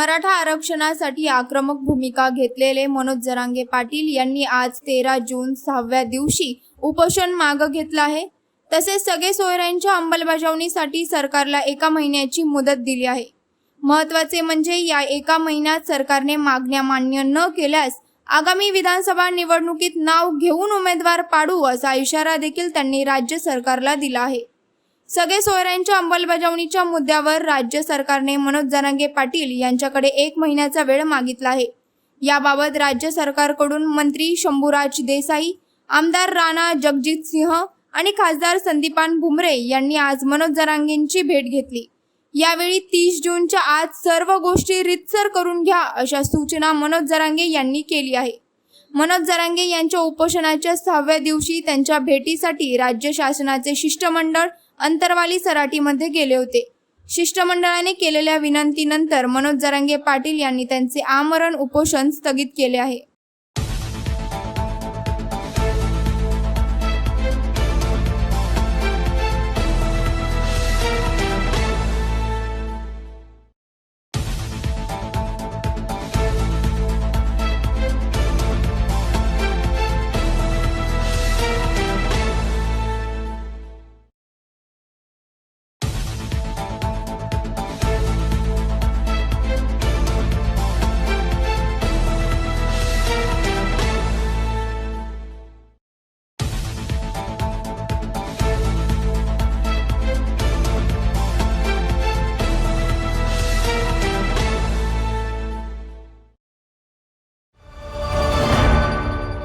मराठा आरक्षणासाठी आक्रमक भूमिका घेतलेले मनोज जरांगे पाटील यांनी आज तेरा जून सहाव्या दिवशी उपोषण मागं घेतलं आहे. तसेच सगळे सोयऱ्यांच्या अंमलबजावणीसाठी सरकारला एका महिन्याची मुदत दिली आहे. महत्त्वाचे म्हणजे या एका महिन्यात सरकारने मागण्या मान्य न केल्यास आगामी विधानसभा निवडणुकीत नाव घेऊन उमेदवार पाडू असा इशारा देखील त्यांनी राज्य सरकारला दिला आहे. सगळे सोयऱ्यांच्या अंमलबजावणीच्या मुद्द्यावर राज्य सरकारने मनोज जरांगे पाटील यांच्याकडे एक महिन्याचा वेळ मागितला आहे. याबाबत राज्य सरकारकडून मंत्री शंभूराज देसाई आमदार राणा जगजित सिंह आणि खासदार संदीपान भुमरे यांनी आज मनोज जरांगेंची भेट घेतली. यावेळी तीस जूनच्या आज सर्व गोष्टी रितसर करून घ्या अशा सूचना मनोज जरांगे यांनी केली आहे. मनोज जरांगे यांच्या उपोषणाच्या सहाव्या दिवशी त्यांच्या भेटीसाठी राज्य शासनाचे शिष्टमंडळ अंतरवाली सराटीमध्ये गेले होते. शिष्टमंडळाने केलेल्या विनंतीनंतर मनोज जरांगे पाटील यांनी त्यांचे आमरण उपोषण स्थगित केले आहे.